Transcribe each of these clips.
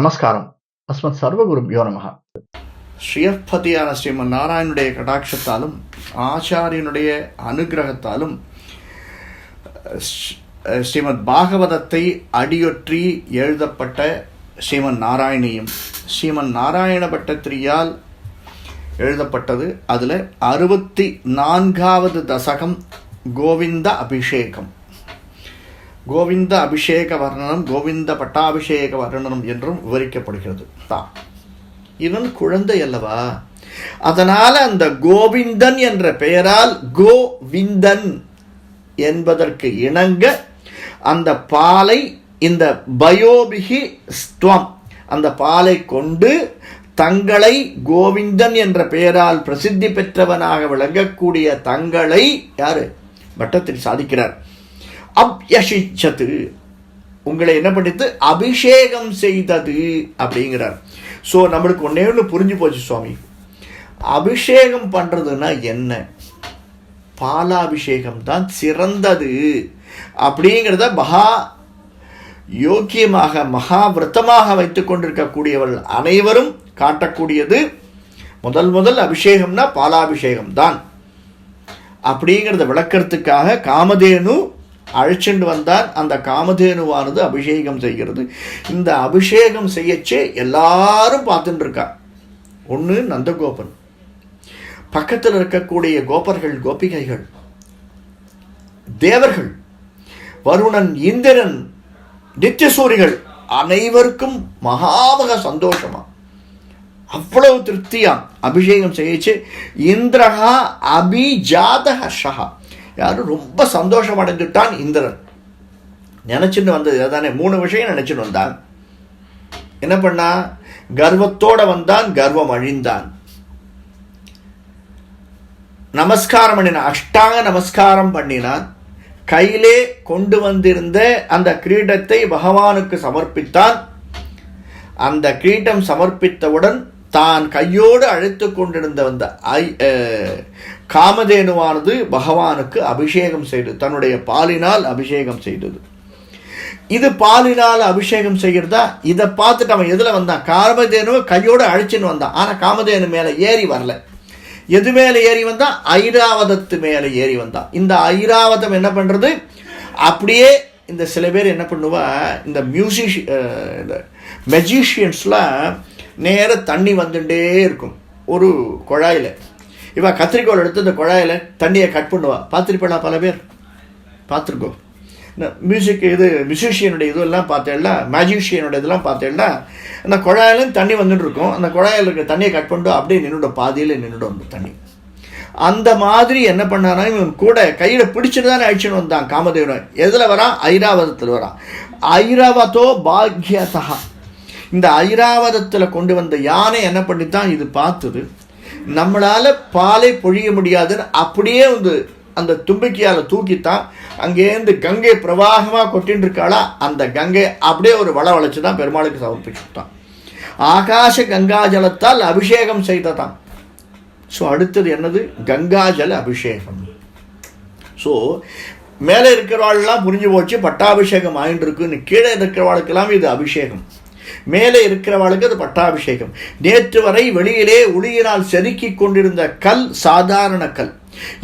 நமஸ்காரம். அஸ்மத் சர்வகுருபியோ யோனமகா ஸ்ரீயப்பதியான ஸ்ரீமன் நாராயணனுடைய கடாட்சத்தாலும் ஆச்சாரியனுடைய அனுகிரகத்தாலும் ஸ்ரீமத் பாகவதத்தை அடியொற்றி எழுதப்பட்ட ஸ்ரீமன் நாராயணியும் ஸ்ரீமன் நாராயண பட்டத்திரியால் எழுதப்பட்டது. அதில் அறுபத்தி நான்காவது தசகம் கோவிந்த அபிஷேகம். கோவிந்த அபிஷேக வர்ணனம் கோவிந்த பட்டாபிஷேக வர்ணனம் என்றும் விவரிக்கப்படுகிறது. தான் இவன் குழந்தை அல்லவா? அதனால் அந்த கோவிந்தன் என்ற பெயரால் கோவிந்தன் என்பதற்கு இணங்க அந்த பாலை இந்த பயோபிகி ஸ்துவம் அந்த பாலை கொண்டு தங்களை கோவிந்தன் என்ற பெயரால் பிரசித்தி பெற்றவனாக விளங்கக்கூடிய தங்களை யாரு? பட்டத்தில் சாதிக்கிறார். அப்யசிச்சது. உங்களை என்ன பண்ணித்து? அபிஷேகம் செய்தது அப்படிங்கிறார். ஸோ நம்மளுக்கு ஒன்னே ஒன்று புரிஞ்சு போச்சு சுவாமி. அபிஷேகம் பண்ணுறதுன்னா என்ன? பாலாபிஷேகம் தான் சிறந்தது அப்படிங்கிறத மகா யோக்கியமாக மகா விரத்தமாக வைத்து கொண்டிருக்கக்கூடியவர்கள் அனைவரும் காட்டக்கூடியது முதல் முதல் அபிஷேகம்னா பாலாபிஷேகம் தான் அப்படிங்கிறத விளக்கிறதுக்காக காமதேனு அழைச்சிட்டு வந்தார் அந்த காமதேனுவானது அபிஷேகம் செய்கிறது. இந்த அபிஷேகம் செய்யச்சே எல்லாரும் பார்த்துட்டு இருக்கா ஒன்று நந்தகோபன். பக்கத்தில் இருக்கக்கூடிய கோபர்கள் கோபிகைகள் தேவர்கள் வருணன் இந்திரன் நித்தியசூரிகள் அனைவருக்கும் மகாமக சந்தோஷமா. அவ்வளவு திருப்தியா அபிஷேகம் செய்யச்சு. இந்திரஹா அபிஜாத ஹர்ஷா யாரும் ரொம்ப சந்தோஷம் அடைஞ்சுட்டான் இந்திரன். நினைச்சுன்னு வந்தது அதானே மூணு விஷயம் நினச்சின்னு வந்தான். என்ன பண்ணா? கர்வத்தோட வந்தான் கர்வம் அழிந்தான். நமஸ்காரம் பண்ணினான். அஷ்டாங்க நமஸ்காரம் பண்ணினான். கையிலே கொண்டு வந்திருந்த அந்த கிரீடத்தை பகவானுக்கு சமர்ப்பித்தான். அந்த கிரீட்டம் சமர்ப்பித்தவுடன் தான் கையோடு அழைத்து கொண்டிருந்த அந்த ஐ அஹ், காமதேனுவானது பகவானுக்கு அபிஷேகம் செய்தது. தன்னுடைய பாலினால் அபிஷேகம் செய்தது. இது பாலினால் அபிஷேகம் செய்கிறதா? இதை பார்த்துட்டு அவன் எதில் வந்தான்? காமதேனுவை கையோடு அழைச்சின்னு வந்தான். ஆனால் காமதேனு மேலே ஏறி வரல. எது மேலே ஏறி வந்தான்? ஐராவதத்து மேலே ஏறி வந்தான். இந்த ஐராவதம் என்ன பண்ணுறது அப்படியே இந்த சில பேர் என்ன பண்ணுவா? இந்த மியூசிஷ் இந்த மெஜிஷியன்ஸ்லாம் நேர தண்ணி வந்துட்டே இருக்கும். ஒரு குழாயில். இவன் கத்திரிக்கோல் எடுத்து இந்த குழாயில் தண்ணியை கட் பண்ணுவா. பார்த்துருப்பேனா பல பேர்? பார்த்துருக்கோம். இந்த மியூசிக் இது மியூசிஷியனுடைய இதெல்லாம் பார்த்தேன்னா மேஜிஷியனுடைய இதெல்லாம் பார்த்தேன்னா அந்த குழாயிலும் தண்ணி வந்துட்டு இருக்கும். அந்த குழாயில் இருக்க தண்ணியை கட் பண்ணிட்டு அப்படியே நின்றுடும் பாதியில் நின்றுடும் அந்த தண்ணி. அந்த மாதிரி என்ன பண்ணானா இவன் கூட கையில் பிடிச்சிட்டு தானே அழிச்சுன்னு வந்தான் காமதேவன். எதில் வரான் ஐராவதத்தில் வரான் ஐராவதோ பாக்யதா இந்த ஐராவதத்தில் கொண்டு வந்த யானை என்ன பண்ணித்தான்? இது பார்த்தது. நம்மளால் பாலை பொழிய முடியாதுன்னு அப்படியே வந்து அந்த தும்பிக்கையால் தூக்கித்தான். அங்கேருந்து கங்கை பிரவாகமாக கொட்டின்னு இருக்காளா அந்த கங்கை அப்படியே ஒரு வள வளைச்சு தான் பெருமாளுக்கு சமர்ப்பிச்சுட்டான். ஆகாச கங்காஜலத்தால் அபிஷேகம் செய்ததான். ஸோ அடுத்தது என்னது? கங்காஜல அபிஷேகம். ஸோ மேலே இருக்கிறவாள்லாம் புரிஞ்சு போச்சு பட்டாபிஷேகம் ஆயின்னு இருக்குன்னு கீழே இருக்கிறவாளுக்கெல்லாம் இது அபிஷேகம். மேலே இருக்கிறவளுக்கு அது பட்டாபிஷேகம். நேற்று வரை வெளியிலே ஒளியினால் செதுக்கி கொண்டிருந்த கல் சாதாரண கல்.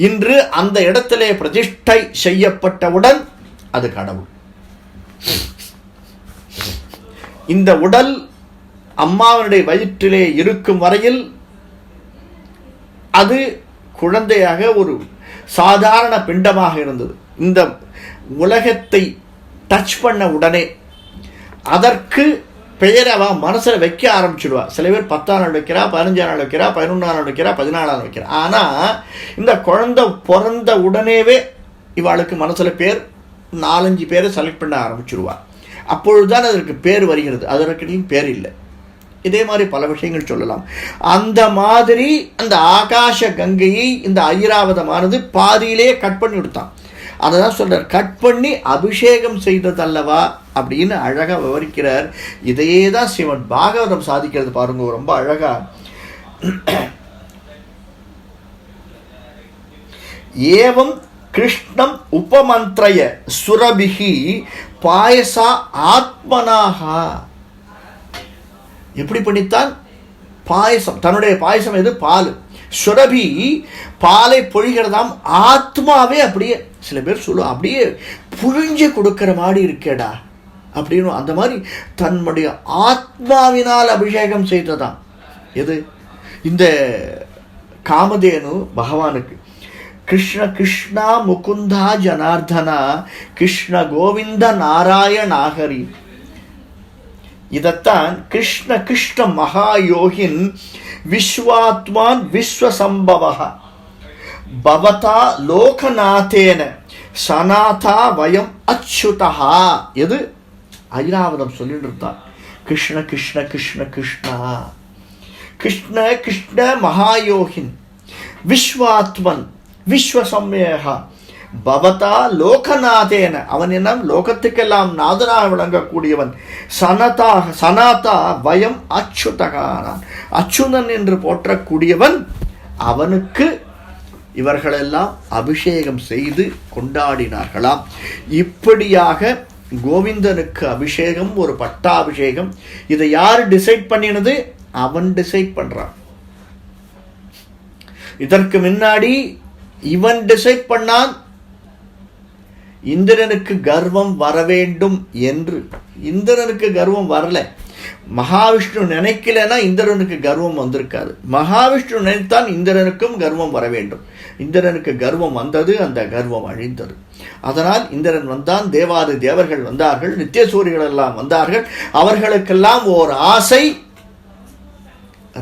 இன்று அந்த இடத்திலே பிரதிஷ்டை செய்யப்பட்டவுடன் அது கடவுள். இந்த உடல் அம்மாவனுடைய வயிற்றிலே இருக்கும் வரையில் அது குழந்தையாக ஒரு சாதாரண பிண்டமாக இருந்தது. இந்த உலகத்தை டச் பண்ண உடனே அதற்கு பெயரை அவன் மனசில் வைக்க ஆரம்பிச்சுடுவா. சில பேர் பத்தாம் நாள் வைக்கிறா பதினஞ்சாம் நாள் வைக்கிறா பதினொன்றாம் நாள் வைக்கிறா பதினாலாம் நாள் வைக்கிறா. ஆனால் இந்த குழந்தை பிறந்த உடனேவே இவாளுக்கு மனசில் பேர் நாலஞ்சு பேரை செலக்ட் பண்ண ஆரம்பிச்சிடுவா. அப்பொழுதுதான் அதற்கு பேர் வருகிறது. அதற்கிடையும் பேர் இல்லை. இதே மாதிரி பல விஷயங்கள் சொல்லலாம். அந்த மாதிரி அந்த ஆகாஷ கங்கையை இந்த ஐராவதமானது பாதியிலே கட் பண்ணி விடுத்தான். அதை தான் சொல்கிறார் கட் பண்ணி அபிஷேகம் செய்ததல்லவா? அப்படின்னு அழகாக விவரிக்கிறார். இதையே தான் சிவன் பாகவதம் சாதிக்கிறது பாருங்க ரொம்ப அழகாக ஏவம் கிருஷ்ணம் உபமந்திரய சுரபிகி பாயசா ஆத்மனாகா. எப்படி பண்ணித்தான்? பாயசம் தன்னுடைய பாயசம் எது? பால். சுரபி பாலை பொழிகிறதாம் ஆத்மாவே அப்படியே சில பேர் சொல்லுவோம் அப்படியே புழிஞ்சு கொடுக்கிற மாதிரி இருக்கேடா அப்படின்னு அந்த மாதிரி தன்னுடைய ஆத்மாவினால் அபிஷேகம் செய்ததாம். எது? இந்த காமதேனு பகவானுக்கு கிருஷ்ண கிருஷ்ணா முகுந்தா ஜனார்தனா கிருஷ்ண கோவிந்த நாராயணாகரி. இதைத்தான் கிருஷ்ண கிருஷ்ண மகாயோகின் விஸ்வாத்மான் விஸ்வசம்பவ பவதா லோகநாதேன சனாதா வயம் அச்சுதா எது? ஐராவதம் சொல்லிட்டு இருந்தான் கிருஷ்ண கிருஷ்ண கிருஷ்ண கிருஷ்ணா. கிருஷ்ண கிருஷ்ண மகாயோகின் விஸ்வாத்மன் விஸ்வசம்யகா பவதா லோகநாதேன. அவன் லோகத்துக்கெல்லாம் நாதனாக விளங்கக்கூடியவன் சனதா சனாதா வயம் அச்சுதகானான் அச்சுதன் என்று போற்றக்கூடியவன் அவனுக்கு இவர்களெல்லாம் அபிஷேகம் செய்து கொண்டாடினார்களாம். இப்படியாக கோவிந்தனுக்கு அபிஷேகம் ஒரு பட்டாபிஷேகம் இதை யார் டிசைட் பண்ணினது? அவன் டிசைட் பண்ணுறான் இதற்கு முன்னாடி இவன் டிசைட் பண்ணான் இந்திரனுக்கு கர்வம் வர வேண்டும் என்று. இந்திரனுக்கு கர்வம் வரல. மகாவிஷ்ணு நினைக்கலன்னா இந்திரனுக்கு கர்வம் வந்திருக்காது. மகாவிஷ்ணு நினைத்தான் இந்திரனுக்கும் கர்வம் வர வேண்டும் இந்திரனுக்கு கர்வம் வந்தது அந்த கர்வம் அழிந்தது. அதனால் இந்திரன் வந்தான் தேவாதி தேவர்கள் வந்தார்கள் நித்திய எல்லாம் வந்தார்கள். அவர்களுக்கெல்லாம் ஓர் ஆசை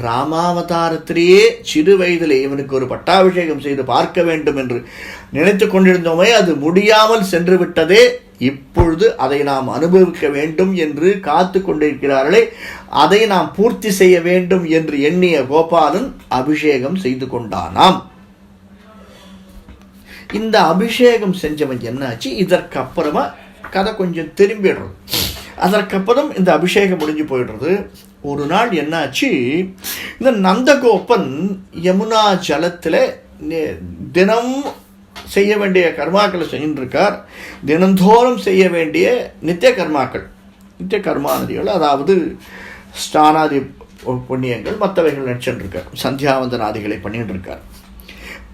ராமாவதாரத்திலேயே சிறு வயதிலே இவனுக்கு ஒரு பட்டாபிஷேகம் செய்து பார்க்க வேண்டும் என்று நினைத்து கொண்டிருந்தோமே அது முடியாமல் சென்று விட்டதே இப்பொழுது அதை நாம் அனுபவிக்க வேண்டும் என்று காத்து கொண்டிருக்கிறார்களே அதை நாம் பூர்த்தி செய்ய வேண்டும் என்று எண்ணிய கோபாலன் அபிஷேகம் செய்து கொண்டானாம். இந்த அபிஷேகம் செஞ்சவன் என்னாச்சு? இதற்கப்புறமா கதை கொஞ்சம் திரும்பிடுறது. அதற்கப்புறம் இந்த அபிஷேகம் முடிஞ்சு போயிடுறது. ஒரு நாள் என்னாச்சு? இந்த நந்தகோபன் யமுனா ஜலத்தில் தினம் செய்ய வேண்டிய கர்மாக்களை செஞ்சுட்டு தினந்தோறும் செய்ய வேண்டிய நித்திய கர்மாக்கள். நித்திய கர்மாநதிகள் அதாவது ஸ்நானாதி புண்ணியங்கள் மற்றவைகள் நினச்சிட்டு சந்தியாவந்தனாதிகளை பண்ணிகிட்டு இருக்கார்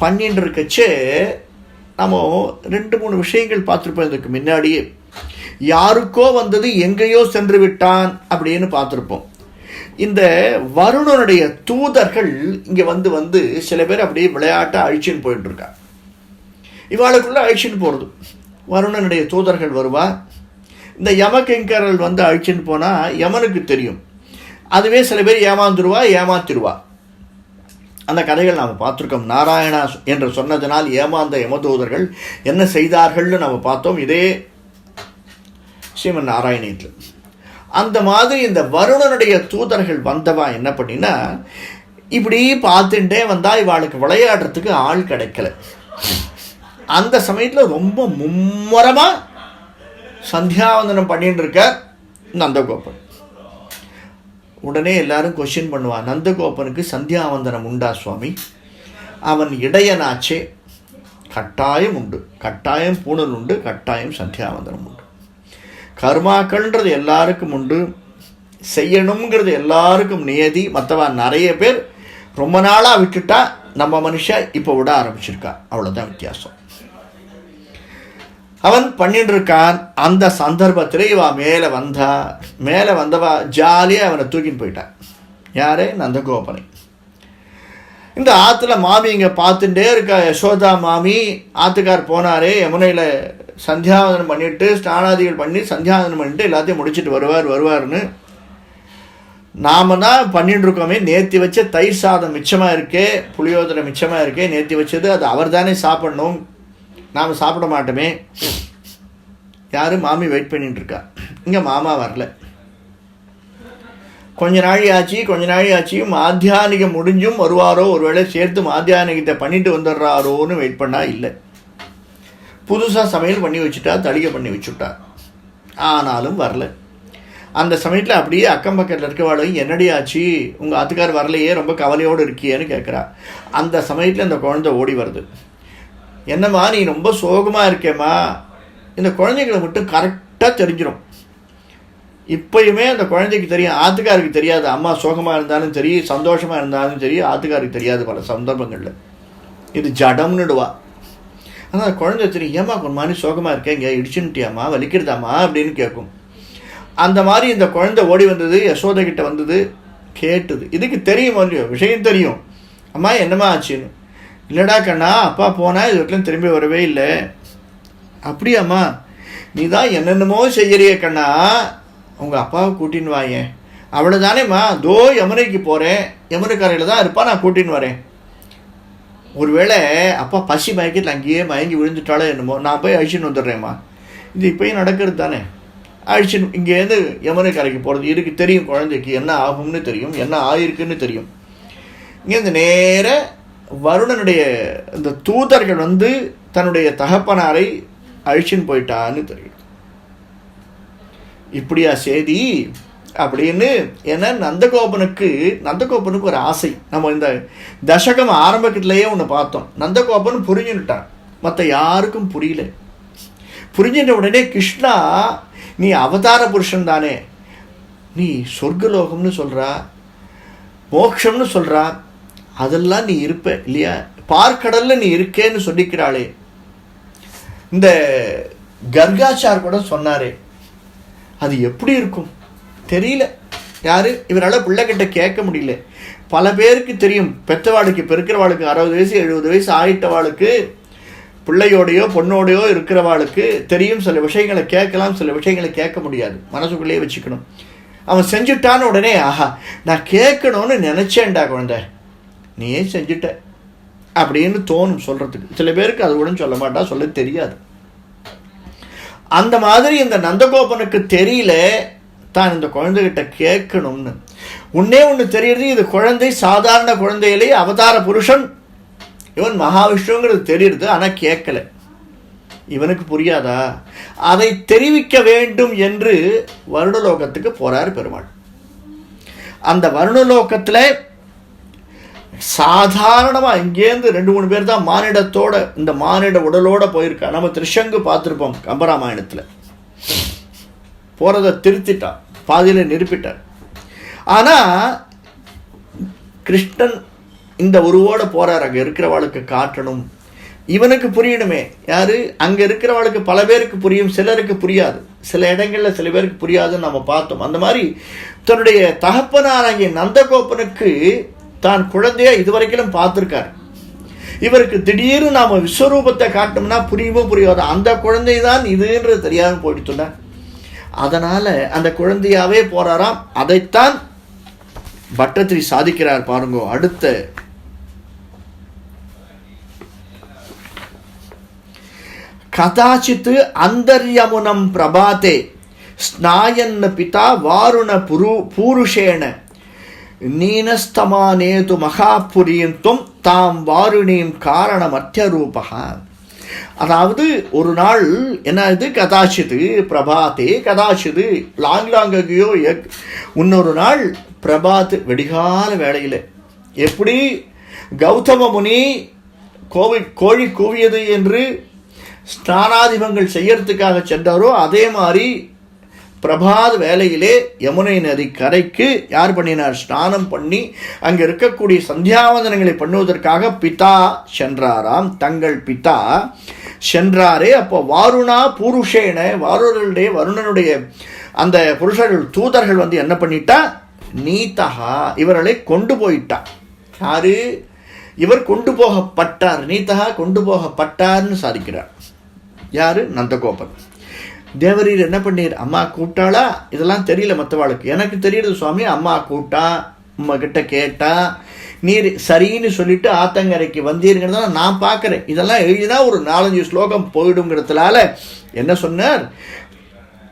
பண்ணிட்டு இருக்கச்சே நம்ம ரெண்டு மூணு விஷயங்கள் பார்த்துருப்போம் இதுக்கு முன்னாடியே. யாருக்கோ வந்தது எங்கேயோ சென்று விட்டான் அப்படின்னு பார்த்துருப்போம். இந்த வருணனுடைய தூதர்கள் இங்கே வந்து வந்து சில பேர் அப்படியே விளையாட்டாக அழிச்சின்னு போயிட்டு இருக்கா இவாளுக்குள்ள அழிச்சின்னு போகிறது வருணனுடைய தூதர்கள் வருவா. இந்த யமகிங்கரல் வந்து அழிச்சின்னு போனால் யமனுக்கு தெரியும். அதுவே சில பேர் ஏமாந்துருவா ஏமாத்திருவா. அந்த கதைகள் நாம் பார்த்துருக்கோம். நாராயணா என்று சொன்னதனால் ஏமாந்த யமதூதர்கள் என்ன செய்தார்கள்னு நம்ம பார்த்தோம். இதே ஸ்ரீமன் நாராயணத்தில் அந்த மாதிரி இந்த வருணனுடைய தூதர்கள் வந்தவா என்ன பண்ணினா இப்படி பார்த்துட்டே வந்தால் இவாளுக்கு விளையாடுறதுக்கு ஆள் கிடைக்கல. அந்த சமயத்தில் ரொம்ப மும்முரமாக சந்தியாவந்தனம் பண்ணிட்டு இருக்க நந்தகோபன். உடனே எல்லாரும் கொஷின் பண்ணுவான் நந்தகோபனுக்கு சந்தியாவந்தனம் உண்டா சுவாமி? அவன் இடையனாச்சே. கட்டாயம் உண்டு. கட்டாயம் பூணல் உண்டு கட்டாயம் சந்தியாவந்தனம் உண்டு. கர்மாக்கள்ன்றது எல்லாருக்கும் உண்டு. செய்யணுங்கிறது எல்லாருக்கும் நியதி. மற்றவா நிறைய பேர் ரொம்ப நாளாக விட்டுட்டா நம்ம மனுஷன் இப்போ விட ஆரம்பிச்சிருக்கா. அவ்வளோதான் வித்தியாசம். அவன் பண்ணிட்டு இருக்கான் அந்த சந்தர்ப்பத்தில் இவா மேலே வந்தா மேலே வந்தவா ஜாலியாக அவனை தூக்கின்னு போயிட்டான் யாரே? நந்தகோபனை. இந்த ஆற்றுல மாமி இங்கே பார்த்துட்டே இருக்கா யசோதா மாமி. ஆற்றுக்கார் போனார் யமுனையில் சந்தியாவதனம் பண்ணிட்டு ஸ்நானாதிகள் பண்ணி சந்தியாவதனம் பண்ணிட்டு எல்லாத்தையும் முடிச்சுட்டு வருவார் வருவார்னு நாம தான் பண்ணிட்டு இருக்கோமே நேர்த்தி வச்ச தயிர் சாதம் மிச்சமாக இருக்கே புளியோதரை மிச்சமாக இருக்கே நேர்த்தி வச்சது அது அவர் தானே சாப்பிடணும். நாம் சாப்பிட மாட்டோமே. யாரும் மாமி வெயிட் பண்ணிட்டு இருக்கா இங்கே மாமா வரல. கொஞ்ச நாழி ஆச்சு கொஞ்ச நாழி ஆச்சு மாத்தியானிகம் முடிஞ்சும் வருவாரோ? ஒருவேளை சேர்த்து மாத்தியானிகத்தை பண்ணிட்டு வந்துடுறாரோன்னு வெயிட் பண்ணா இல்லை. புதுசாக சமையல் பண்ணி வச்சுட்டா தளிகை பண்ணி வச்சுட்டா. ஆனாலும் வரல. அந்த சமயத்தில் அப்படியே அக்கம் பக்கத்தில் இருக்கவாளும் என்னடி ஆச்சு உங்கள் ஆத்துக்கார் வரலையே ரொம்ப கவலையோடு இருக்கியேன்னு கேட்குறா அந்த சமயத்தில் அந்த குழந்தை ஓடி வருது. என்னம்மா நீ ரொம்ப சோகமாக இருக்கேம்மா. இந்த குழந்தைகளை மட்டும் கரெக்டாக தெரிஞ்சிடும் இப்பயுமே அந்த குழந்தைக்கு தெரியும் ஆத்துக்காருக்கு தெரியாது அம்மா சோகமாக இருந்தாலும் சரி சந்தோஷமாக இருந்தாலும் சரி ஆத்துக்காருக்கு தெரியாது பல சந்தர்ப்பங்களில். இது ஜடம்னுடுவா ஆனால் குழந்தை தெரியும் ஏம்மா ஒரு மாதிரி சோகமாக இருக்கேன் இங்கே இடிச்சுன்ட்டியாம்மா வலிக்கிறதாம்மா? அப்படின்னு கேட்கும் அந்த மாதிரி இந்த குழந்தை ஓடி வந்தது யசோதை கிட்ட வந்தது கேட்டுது. இதுக்கு தெரியும் இல்லையோ? விஷயம் தெரியும். அம்மா என்னம்மா ஆச்சுன்னு? இல்லைடா கண்ணா அப்பா போனால் இது வரைக்கும் திரும்பி வரவே இல்லை. அப்படியாம்மா நீ தான் என்னென்னமோ செய்கிறிய கண்ணா. உங்கள் அப்பாவை கூட்டின்னு வாயேன் அவ்வளோதானேம்மா தோ யமுனைக்கு போகிறேன் யமுனைக்கரையில் தான் இருப்பா நான் கூட்டின்னு வரேன். ஒருவேளை அப்பா பசி மயக்கத்தில் அங்கேயே மயங்கி விழுந்துட்டாலோ என்னமோ நான் போய் அழிச்சுன்னு வந்துடுறேம்மா. இது இப்போயும் நடக்கிறது தானே? அழிச்சுன்னு இங்கேருந்து யமுனை கரைக்கு போகிறது இதுக்கு தெரியும் குழந்தைக்கு என்ன ஆகும்னு தெரியும் என்ன ஆயிருக்குன்னு தெரியும். இங்கேருந்து நேர வருணனுடைய இந்த தூதர்கள் வந்து தன்னுடைய தகப்பனாரை அழிச்சுன்னு போயிட்டான்னு தெரியும். இப்படியா செய்தி அப்படின்னு ஏன்னா நந்தகோபனுக்கு நந்தகோபனுக்கு ஒரு ஆசை. நம்ம இந்த தசகம் ஆரம்பத்துலேயே ஒன்று பார்த்தோம். நந்தகோபன் புரிஞ்சுட்டான் மற்ற யாருக்கும் புரியல. புரிஞ்சின்ற உடனே கிருஷ்ணா நீ அவதார புருஷன் தானே. நீ சொர்க்கலோகம்னு சொல்கிறா மோக்ஷம்னு சொல்கிறா அதெல்லாம் நீ இருப்ப இல்லையா? பார்க்கடலில் நீ இருக்கேன்னு சொல்லிக்கிறாளே. இந்த கர்காச்சார் கூட சொன்னாரே அது எப்படி இருக்கும்? தெரியல. யாரு? இவரால் பிள்ளைகிட்ட கேட்க முடியல. பல பேருக்கு தெரியும். பெற்றவாளுக்கு இப்போ இருக்கிறவாளுக்கு அறுபது வயசு எழுபது வயசு ஆயிட்டவாளுக்கு பிள்ளையோடையோ பொண்ணோடையோ இருக்கிறவாளுக்கு தெரியும். சில விஷயங்களை கேட்கலாம். சில விஷயங்களை கேட்க முடியாது. மனசுக்குள்ளேயே வச்சுக்கணும். அவன் செஞ்சுட்டான்னு உடனே ஆஹா நான் கேட்கணும்னு நினச்சேன்டா குழந்தை. நீயே செஞ்சுட்ட. அப்படின்னு தோணும் சொல்கிறதுக்கு சில பேருக்கு அது கூட சொல்ல மாட்டா சொல்ல தெரியாது. அந்த மாதிரி இந்த நந்தகோபனுக்கு தெரியல தான் இந்த குழந்தைகிட்ட கேட்கணும்னு. உன்னே ஒன்று தெரியுது இது குழந்தை சாதாரண குழந்தையிலே அவதார புருஷன். இவன் மகாவிஷ்ணுங்கிறது தெரியுது ஆனால் கேட்கல. இவனுக்கு புரியாதா? அதை தெரிவிக்க வேண்டும் என்று வருணலோகத்துக்கு போறார் பெருமாள். அந்த வருணலோகத்தில் சாதாரணமாக இங்கேருந்து ரெண்டு மூணு பேர் தான் மானிடத்தோட இந்த மானிட உடலோட போயிருக்கா நம்ம திருஷங்கு பார்த்துருப்போம் கம்பராமாயணத்தில். போகிறத திருத்திட்டான் பாதியில் நிறுப்பிட்டார் ஆனால் கிருஷ்ணன் இந்த உருவோட போகிறார் அங்கே இருக்கிறவாளுக்கு காட்டணும். இவனுக்கு புரியணுமே. யாரு? அங்கே இருக்கிறவாளுக்கு பல பேருக்கு புரியும் சிலருக்கு புரியாது. சில இடங்களில் சில பேருக்கு புரியாதுன்னு நம்ம பார்த்தோம். அந்த மாதிரி தன்னுடைய தகப்பனாராகிய நந்தகோபனுக்கு தான் குழந்தையா இதுவரைக்கிலும் பார்த்துருக்காரு. இவருக்கு திடீர்னு நாம் விஸ்வரூபத்தை காட்டோம்னா புரியுமோ புரியாது அந்த குழந்தை தான் இதுன்றது தெரியாமல் போயிட்டுன அதனால் அந்த குழந்தையாவே போறாராம். அதைத்தான் பட்டத்திரி சாதிக்கிறார் பாருங்க அடுத்த. கதாச்சித்து அந்தர்யமுனம் பிரபாத்தே ஸ்நாயன்ன பிதா வாருண புரு பூருஷேன நீனஸ்தமானேது மகாபுரீந்தும் தாம் வாருணியும் காரணமத்திய ரூபகா அதாவது ஒரு நாள் என்ன இது கதாச்சிது பிரபாத்தே கதாச்சிது லாங் லாங் அங்கேயோ எக் இன்னொரு நாள் பிரபாத் வெடிகால வேளையில். எப்படி? கௌதம முனி கோவி கோழி கூவியது என்று ஸ்நானாதிபங்கள் செய்யறதுக்காக சென்றாரோ அதே மாதிரி பிரபாத வேலையிலே யமுனை நதி கரைக்கு யார் பண்ணினார்? ஸ்நானம் பண்ணி அங்கே இருக்கக்கூடிய சந்தியாவந்தனங்களை பண்ணுவதற்காக பிதா சென்றாராம். தங்கள் பிதா சென்றாரே. அப்போ வாருணா பூருஷேன வாருடைய வருணனுடைய அந்த புருஷர்கள் தூதர்கள் வந்து என்ன பண்ணிட்டா? நீத்தகா இவர்களை கொண்டு போயிட்டா. யாரு? இவர் கொண்டு போகப்பட்டார். நீத்தகா கொண்டு போகப்பட்டார்னு சாதிக்கிறார். யாரு? நந்தகோபன். தேவரீர் என்ன பண்ணீர்? அம்மா கூப்பிட்டாளா? இதெல்லாம் தெரியல மற்றவாளுக்கு எனக்கு தெரியுது சுவாமி அம்மா கூப்பிட்டா உம்மக்கிட்ட கேட்டா நீர் சரின்னு சொல்லிட்டு ஆத்தங்கரைக்கு வந்தீருங்கிறத நான் பார்க்குறேன். இதெல்லாம் எழுதினா ஒரு நாலஞ்சு ஸ்லோகம் போயிடுங்கிறதுனால என்ன சொன்னார்?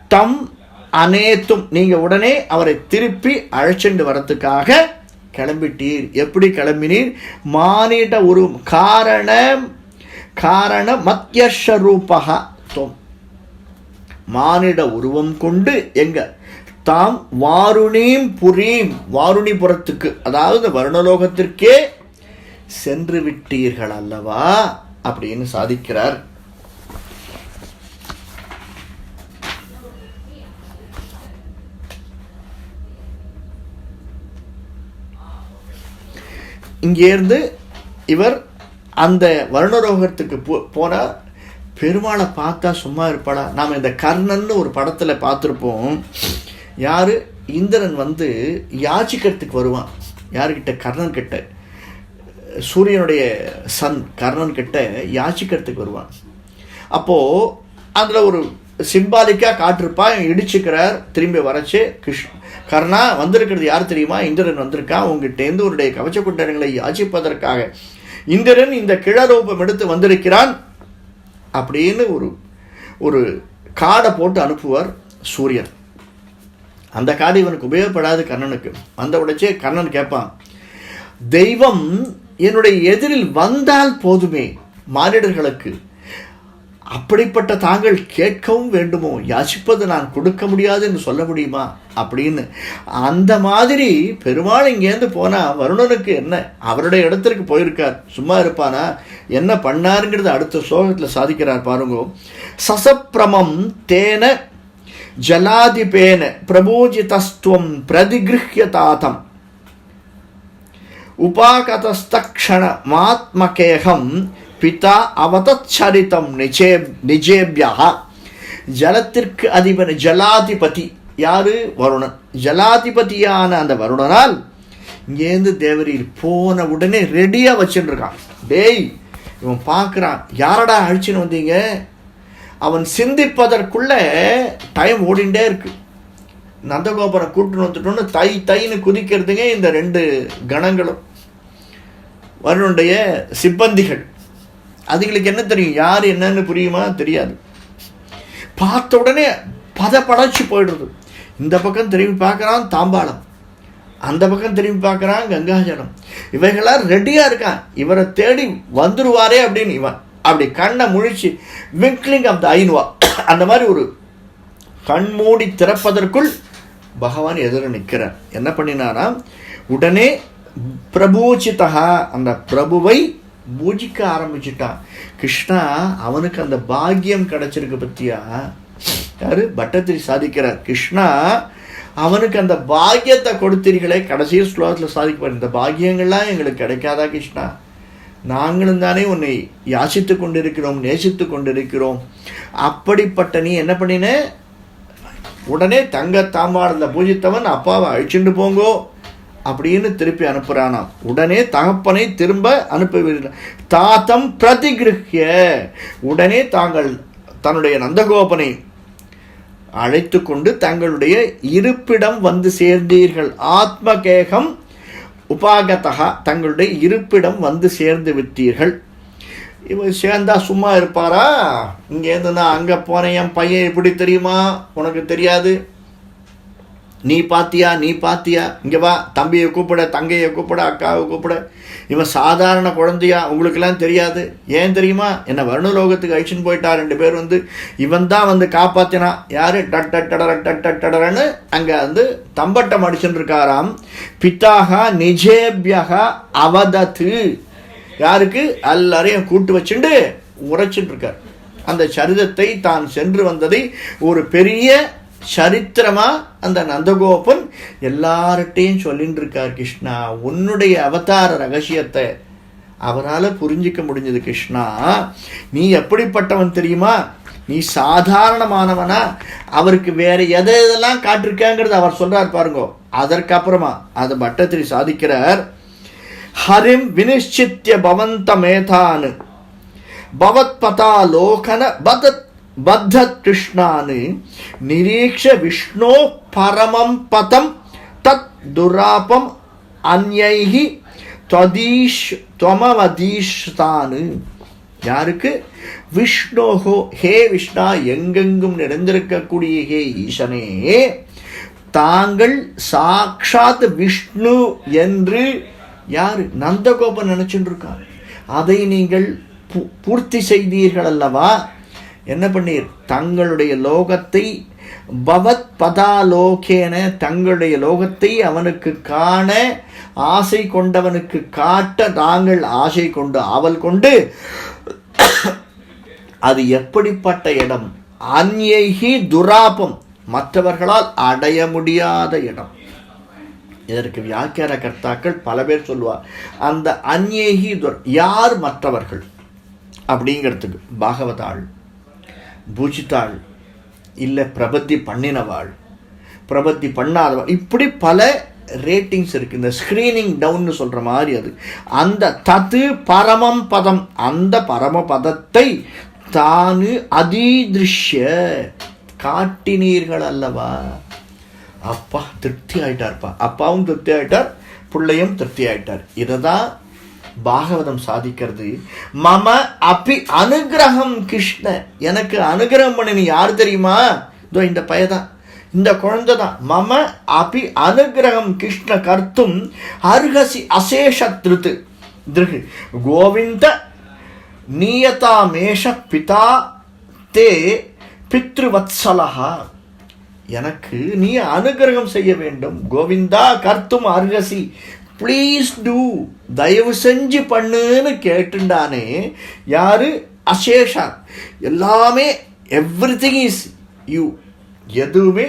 தம் அனைத்தும் நீங்கள் உடனே அவரை திருப்பி அழைச்சிட்டு வரத்துக்காக கிளம்பிட்டீர். எப்படி கிளம்பினீர்? மானிட உருவம். காரணம் காரண மத்தியஸ்வரூபகா மானிட உருவம் கொண்டு எங்க? தாம் வாருணீம் புரீம். வாருணிபுரத்துக்கு அதாவது வருணலோகத்திற்கே சென்று விட்டீர்கள் அல்லவா அப்படின்னு சாதிக்கிறார். இங்கேருந்து இவர் அந்த வருணரோகத்துக்கு போ போனால் பெருமாளை பார்த்தா சும்மா இருப்பாளா நாம் இந்த கர்ணன்னு ஒரு படத்தில் பார்த்துருப்போம். யார்? இந்திரன் வந்து யாச்சிக்கிறதுக்கு வருவான். யாருக்கிட்ட கர்ணன் கிட்ட சூரியனுடைய சன் கர்ணன் கிட்ட யாச்சிக்கிறதுக்கு வருவான். அப்போது அதில் ஒரு சிம்பாலிக்காக காட்டிருப்பா இடிச்சுக்கிறார் திரும்பி வரச்சு கிருஷ் கர்ணா வந்திருக்கிறது யார் தெரியுமா? இந்திரன் வந்திருக்கான் உங்ககிட்டேருந்து உன்னுடைய கவச்ச குண்டரங்களை யாச்சிப்பதற்காக இந்திரன் இந்த கிழரூபம் எடுத்து வந்திருக்கிறான். அப்படின்னு ஒரு ஒரு காடை போட்டு அனுப்புவார் சூரியன். அந்த காடு இவனுக்கு உபயோகப்படாது கர்ணனுக்கு. வந்த உடச்சே கர்ணன் கேட்பான் தெய்வம் என்னுடைய எதிரில் வந்தால் போதுமே மானிடர்களுக்கு. அப்படிப்பட்ட தாங்கள் கேட்கவும் வேண்டுமோ? யாசிப்பது நான் கொடுக்க முடியாது என்று சொல்ல முடியுமா? அப்படின்னு. அந்த மாதிரி பெருமாள் இங்கேருந்து போனால் வருணனுக்கு என்ன? அவருடைய இடத்திற்கு போயிருக்கார். சும்மா இருப்பானா? என்ன பண்ணாருங்கிறது அடுத்த ஸ்லோகத்தில் சாதிக்கிறார் பாருங்க. சசப்பிரமம் தேன ஜலாதிபேன பிரபூஜிதஸ்துவம் பிரதிகிருஹ்யதாதம். உபாகதஸ்தக்ஷண மாத்மகேகம் பிதா அவதச்சரித்தம் நிஜே நிஜேபியா ஜலத்திற்கு அதிபன் ஜலாதிபதி. யாரு? வருணன். ஜலாதிபதியான அந்த வருணனால் இங்கேருந்து தேவரீர் போன உடனே ரெடியாக வச்சுட்டு டேய் இவன் பார்க்குறான் யாரடா அழிச்சுன்னு வந்தீங்க? அவன் சிந்திப்பதற்குள்ளே டைம் ஓடிண்டே இருக்கு. நந்தகோபுரம் கூட்டுன்னு வந்துட்டோன்னு தை தைன்னு குதிக்கிறதுங்க இந்த ரெண்டு கணங்களும். வருணுடைய சிப்பந்திகள். அதுங்களுக்கு என்ன தெரியும்? யார் என்னன்னு புரியுமா? தெரியாது. பார்த்த உடனே பத பதப்படைச்சு போயிடுறது. இந்த பக்கம் திரும்பி பார்க்குறான் தாம்பாளம். அந்த பக்கம் திரும்பி பார்க்குறான் கங்காஜலம். இவைகளாம் ரெடியாக இருக்கான். இவரை தேடி வந்துருவாரே அப்படின்னு இவன். அப்படி கண்ணை முழிச்சு விங்க்லிங் ஆஃப் த ஐன்வா அந்த மாதிரி ஒரு கண் மூடி திறப்பதற்குள் பகவான் எதிர நிற்கிறார். என்ன பண்ணினாராம்? உடனே பிரபூச்சிதா அந்த பிரபுவை பூஜிக்க ஆரம்பிச்சிட்டான். கிருஷ்ணா அவனுக்கு அந்த பாக்கியம் கிடைச்சிருக்கு பத்தியா? யாரு? பட்டத்திரி சாதிக்கிறார். கிருஷ்ணா அவனுக்கு அந்த பாக்கியத்தை கொடுத்தீர்களே கடைசி ஸ்லோகத்தில் சாதிக்க இந்த பாக்கியங்கள்லாம் எங்களுக்கு கிடைக்காதா கிருஷ்ணா? நாங்களும் தானே உன்னை யாசித்து கொண்டிருக்கிறோம் நேசித்து கொண்டிருக்கிறோம். அப்படிப்பட்ட நீ என்ன பண்ணின? உடனே தங்க தாம்பாடல பூஜித்தவன் அப்பாவை அழிச்சுட்டு போங்கோ. அப்படின்னு திருப்பி அனுப்புகிறானா உடனே தகப்பனை திரும்ப அனுப்புவீர்கள். தாத்தம் பிரதிகிருஹ்ய. உடனே தாங்கள் தன்னுடைய நந்தகோபனை அழைத்து கொண்டு தங்களுடைய இருப்பிடம் வந்து சேர்ந்தீர்கள். ஆத்மகேகம் உபாகதா தங்களுடைய இருப்பிடம் வந்து சேர்ந்து விட்டீர்கள். இவன் சேர்ந்தா சும்மா இருப்பாரா? இங்கேருந்து நான் அங்கே போனேன் என் பையன் எப்படி தெரியுமா? உனக்கு தெரியாது. நீ பாத்தியா நீ பாத்தியா? இங்கே வா தம்பியை கூப்பிட தங்கையை கூப்பிட அக்காவை கூப்பிட. இவன் சாதாரண குழந்தையா உங்களுக்கெல்லாம் தெரியாது. ஏன் தெரியுமா? என்னை வருணலோகத்துக்கு அழிச்சுன்னு போயிட்டா ரெண்டு பேர் வந்து இவன் தான் வந்து காப்பாத்தினான் யாரு? டட் டட் டடர டட் டட் டடரன்னு அங்கே வந்து தம்பட்டம் அடிச்சுட்டு இருக்காராம். பித்தாகா நிஜேபியகா அவதத்து. யாருக்கு? எல்லாரையும் கூட்டு வச்சுண்டு உரைச்சிட்டு இருக்கார். அந்த சரிதத்தை தான் சென்று வந்ததை ஒரு பெரிய சரித்திரமா அந்த நந்தகோபன் எல்லார்கிட்டையும் சொல்லிட்டு இருக்கார் கிருஷ்ணா. உன்னுடைய அவதார ரகசியத்தை அவரால் புரிஞ்சிக்க முடிஞ்சது கிருஷ்ணா. நீ எப்படிப்பட்டவன் தெரியுமா? நீ சாதாரணமானவனா? அவருக்கு வேற எதை எதெல்லாம் காட்டிருக்காங்கிறது அவர் சொல்றார் பாருங்க. அதற்கப்புறமா அது பட்டத்திரி சாதிக்கிறார். ஹரிம் வினிச்சித்திய பவந்த மேதான். பவத்பதாலோகன பதத் பத்த கிருஷ்ணான்னு நிரீக்ஷ விஷ்ணோ பரமம் பதம் தத் துராபம் அந்யைகி தொதீஷ் தொமவதீஷ்தான்னு யாருக்கு விஷ்ணோகோ ஹே விஷ்ணா எங்கெங்கும் நிறைந்திருக்கக்கூடிய ஹே ஈசனே தாங்கள் சாக்ஷாத் விஷ்ணு என்று யார்? நந்தகோபன் நினச்சிட்டு இருக்கார் அதை நீங்கள் பூர்த்தி செய்தீர்கள் அல்லவா? என்ன பண்ணீர்? தங்களுடைய லோகத்தை பவத் பதாலோகேன தங்களுடைய லோகத்தை அவனுக்கு காண ஆசை கொண்டவனுக்கு காட்ட தாங்கள் ஆசை கொண்டு ஆவல் கொண்டு அது எப்படிப்பட்ட இடம்? அந்யகி துராபம். மற்றவர்களால் அடைய முடியாத இடம். இதற்கு வியாக்கியான கர்த்தாக்கள் பல பேர் சொல்லுவார் அந்த அந்நேகி யார் மற்றவர்கள்? அப்படிங்கிறதுக்கு பாகவதாள் பூஜித்தாள். இல்லை பிரபத்தி பண்ணினவாள். பிரபத்தி பண்ணாதவாள் இப்படி பல ரேட்டிங்ஸ் இருக்கு. இந்த ஸ்க்ரீனிங் டவுன்னு சொல்ற மாதிரி அது. அந்த தத்து பரமம் பதம். அந்த பரம பதத்தை தானு அதிதிருஷ்ய காட்டினீர்கள் அல்லவா? அப்பா திருப்தி ஆயிட்டார்ப்பா. அப்பாவும் திருப்தி ஆயிட்டார் பிள்ளையும் திருப்தி ஆயிட்டார். இதை தான் பாகவதம் சாதிக்கிறது. மம அபி அனுகிரகம் கிருஷ்ண. எனக்கு அனுகிரகம் பண்ணின யார் தெரியுமா? இதோ இந்த பயதான் இந்த குழந்தை தான் மம அபி அனுகிரகம் கிருஷ்ண கர்த்தும் அருகசி அசேஷ திருத்து திருகு. கோவிந்த நீயதாமேஷ பிதா தே பித்ருவத்சலஹா. எனக்கு நீ அனுகிரகம் செய்ய வேண்டும். கோவிந்தா கர்த்தும் அர்ஹசி ப்ளீஸ் டூ தயவு செஞ்சு பண்ணுன்னு கேட்டுண்டானே. யார்? அசேஷா. எல்லாமே எவ்ரி திங் இஸ் யூ எதுவுமே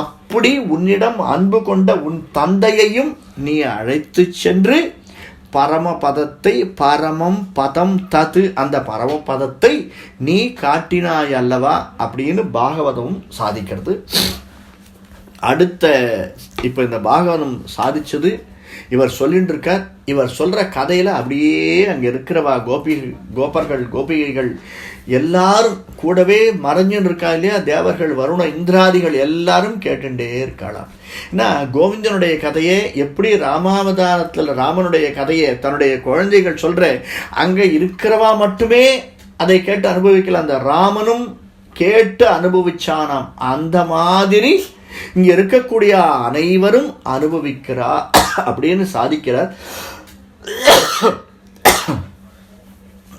அப்படி உன்னிடம் அன்பு கொண்ட உன் தந்தையையும் நீ அழைத்து சென்று பரமபதத்தை பரமம் பதம் தது அந்த பரமபதத்தை நீ காட்டினாய் அல்லவா அப்படின்னு பாகவதம் சாதிக்கிறது. அடுத்த இப்போ இந்த பாகவதம் சாதித்தது இவர் சொல்லிட்டு இருக்கார் இவர் சொல்கிற கதையில் அப்படியே அங்கே இருக்கிறவா கோபி கோபர்கள் கோபிகைகள் எல்லாரும் கூடவே மறைஞ்சுன்னு இருக்கா இல்லையா? தேவர்கள் வருண இந்திராதிகள் எல்லாரும் கேட்டுட்டே இருக்காளாம். ஏன்னா கோவிந்தனுடைய கதையை எப்படி ராமாவதாரத்தில் ராமனுடைய கதையை தன்னுடைய குழந்தைகள் சொல்கிற அங்கே இருக்கிறவா மட்டுமே அதை கேட்டு அனுபவிக்கல. அந்த ராமனும் கேட்டு அனுபவிச்சானாம். அந்த மாதிரி இங்கே இருக்கக்கூடிய அனைவரும் அனுபவிக்கிறா அப்படின்னு சாதிக்கிறார்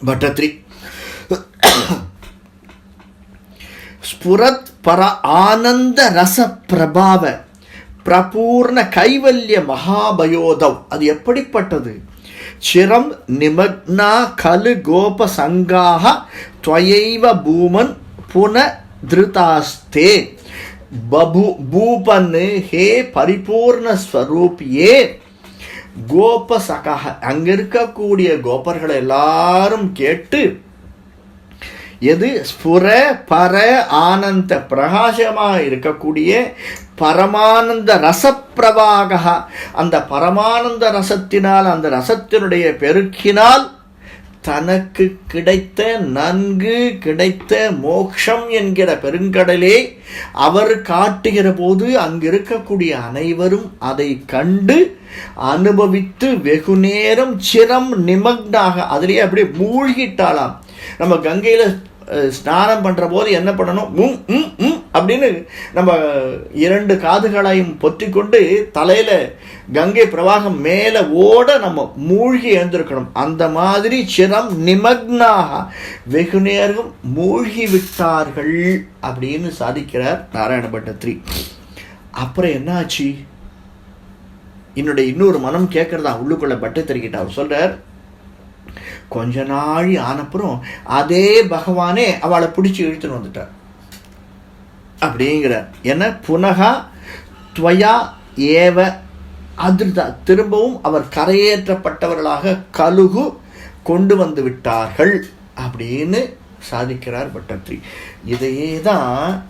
பட்டத்ரி. ஸ்புரத் பர ஆனந்த ரச பிரபாவ பிரபூர்ண கைவல்ய மகாபயோதவ். அது எப்படிப்பட்டது? சிரம் நிமக்னா கலு கோப சங்காக துவயைவ பூமன் புன திருதாஸ்தே. பபு பூபன்னு ஹே பரிபூர்ண ஸ்வரூபியே. கோப சகாக அங்க இருக்கக்கூடிய கோபர்கள் எல்லாரும் கேட்டு எது ஸ்புர பர ஆனந்த பிரகாசமாக இருக்கக்கூடிய பரமானந்த ரசப்பிரவாக அந்த பரமானந்த ரசத்தினால் அந்த ரசத்தினுடைய பெருக்கினால் தனக்கு கிடைத்த நன்கு கிடைத்த மோக்ஷம் என்கிற பெருங்கடலே அவர் காட்டுகிற போது அங்கிருக்கக்கூடிய அனைவரும் அதை கண்டு அனுபவித்து வெகு நேரம் சிரம் நிமக்னாக அதிலேயே அப்படியே மூழ்கிட்டாலாம் நம்ம கங்கையில் ஸ்நானம் பண்ணுற போது என்ன பண்ணணும்? உம் உம் உம் அப்படின்னு நம்ம இரண்டு காதுகளையும் பொத்தி கொண்டு தலையில் கங்கை பிரவாகம் மேலே ஓட நம்ம மூழ்கி எழுந்திருக்கணும். அந்த மாதிரி சிரம் நிமக்னாக வெகு நேரம் மூழ்கி விட்டார்கள் அப்படின்னு சாதிக்கிறார் நாராயண பட்டத்ரி அப்புறம் என்னாச்சு? என்னுடைய இன்னொரு மனம் கேட்குறதா? உள்ளுக்குள்ள பட்டத்திரிக்கிட்ட அவர் சொல்கிறார் கொஞ்ச நாழி ஆனப்புறம் அதே பகவானே அவளை பிடிச்சி இழுத்துன்னு வந்துட்டார். அப்படிங்கிறார் என்ன? புனகா துவயா ஏவ அதிர்தா. திரும்பவும் அவர் கரையேற்றப்பட்டவர்களாக கழுகு கொண்டு வந்து விட்டார்கள் அப்படின்னு சாதிக்கிறார் பட்டத்ரி இதையே தான்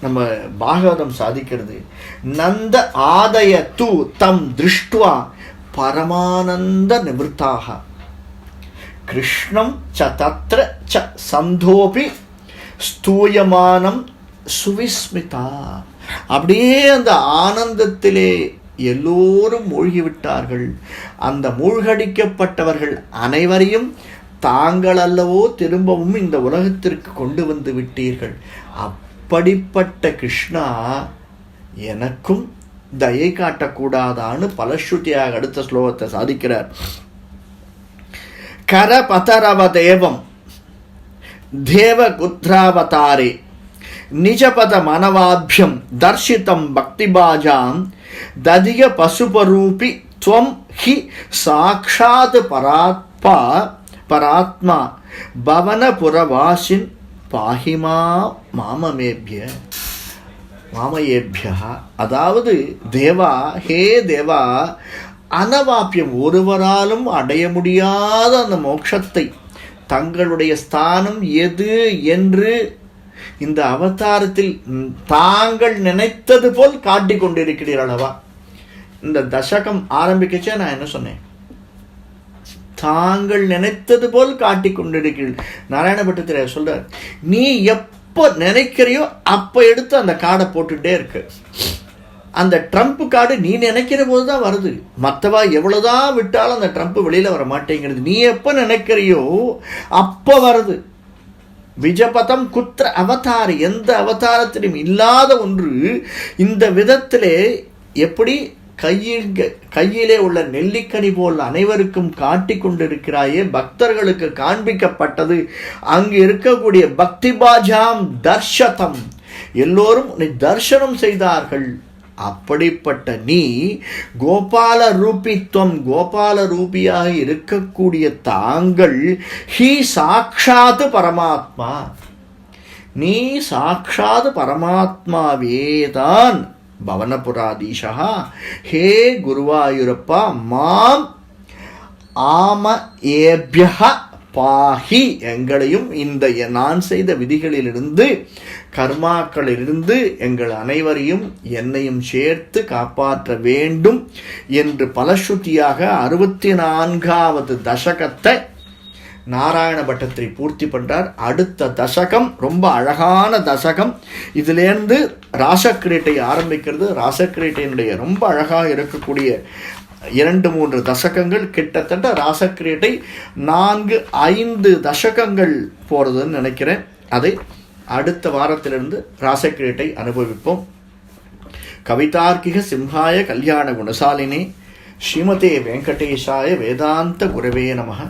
நம்ம பாகவதம் சாதிக்கிறது. நந்த ஆதய தூ தம் திருஷ்டுவா பரமானந்த நிவృத்தாக கிருஷ்ணம் ச தத்ர ச சந்தோபி ஸ்தூயமானம் சுவிஸ்மிதா. அப்படியே அந்த ஆனந்தத்திலே எல்லோரும் மூழ்கிவிட்டார்கள். அந்த மூழ்கடிக்கப்பட்டவர்கள் அனைவரையும் தாங்கள் அல்லவோ திரும்பவும் இந்த உலகத்திற்கு கொண்டு வந்து விட்டீர்கள். அப்படிப்பட்ட கிருஷ்ணா எனக்கும் தயை காட்டக்கூடாதான்னு பலஸ்ருதியாக அடுத்த ஸ்லோகத்தை சாதிக்கிறார். கரபதரவ தேவம் தேவகுத்ராவதாரே நிஜபத மனவாபியம் தர்ஷிதம் பக்திபாஜாம் ததிய பசுபரூபி துவம் ஹி சாட்சாத் பராத்மா பராத்மா பவனபுரவாசின் பாஹிமா மாமமேபிய. மாமையேபியா. அதாவது தேவா ஹே தேவா அனவாப்பியம் ஒருவராலும் அடைய முடியாத அந்த மோட்சத்தை தங்களுடைய ஸ்தானம் எது என்று இந்த அவதாரத்தில் தாங்கள் நினைத்தது போல் காட்டிக் கொண்டிருக்கிறீர்கள் அல்லவா? இந்த தசகம் ஆரம்பிக்கச்சே நான் என்ன சொன்னேன்? தாங்கள் நினைத்தது போல் காட்டி கொண்டிருக்கிறீர்கள். நாராயணபட்டத்தில் சொல்றார் நீ எப் எப்போ நினைக்கிறியோ அப்போ எடுத்து அந்த கார்டை போட்டுகிட்டே இருக்கு. அந்த ட்ரம்ப் கார்டு நீ நினைக்கிற போது தான் வருது. மற்றவா எவ்வளோதான் விட்டாலும் அந்த ட்ரம்ப் வெளியில் வர மாட்டேங்கிறது. நீ எப்போ நினைக்கிறியோ அப்போ வருது. விஜபதம் குத்திர அவதாரி எந்த அவதாரத்திலும் இல்லாத ஒன்று இந்த விதத்திலே எப்படி கையில் கையிலே உள்ள நெல்லிக்கனி போல் அனைவருக்கும் காட்டி கொண்டிருக்கிறாயே பக்தர்களுக்கு காண்பிக்கப்பட்டது. அங்கு இருக்கக்கூடிய பக்தி பாஜாம் தர்ஷதம். எல்லோரும் உன்னை தர்சனம் செய்தார்கள். அப்படிப்பட்ட நீ கோபால ரூபித்வம் கோபால ரூபியாக இருக்கக்கூடிய தாங்கள் ஹி சாக்ஷாத் பரமாத்மா. நீ சாக்ஷாத் பரமாத்மாவேதான் பவனபுராதீஷா ஹே குருவாயூரப்பா மாம் ஆம ஏபியா பாஹி எங்களையும் இந்த நான் செய்த விதிகளிலிருந்து கர்மாக்களிலிருந்து எங்கள் அனைவரையும் என்னையும் சேர்த்து காப்பாற்ற வேண்டும் என்று பலஸ்ருதியாக அறுபத்தி நான்காவது தசகத்தை நாராயண பட்டத்தை பூர்த்தி பண்ணுறார் அடுத்த தசகம் ரொம்ப அழகான தசகம். இதுலேருந்து ராசக்கிரீட்டை ஆரம்பிக்கிறது. ராசக்கிரீட்டையினுடைய ரொம்ப அழகாக இருக்கக்கூடிய இரண்டு மூன்று தசகங்கள். கிட்டத்தட்ட ராசக்கிரீட்டை நான்கு ஐந்து தசகங்கள் போகிறதுன்னு நினைக்கிறேன். அதை அடுத்த வாரத்திலிருந்து ராசக்கிரீட்டை அனுபவிப்போம். கவிதார்க்கிக சிம்ஹாய கல்யாண குணசாலினி ஸ்ரீமதே வெங்கடேஷாய வேதாந்த குரவே நமக.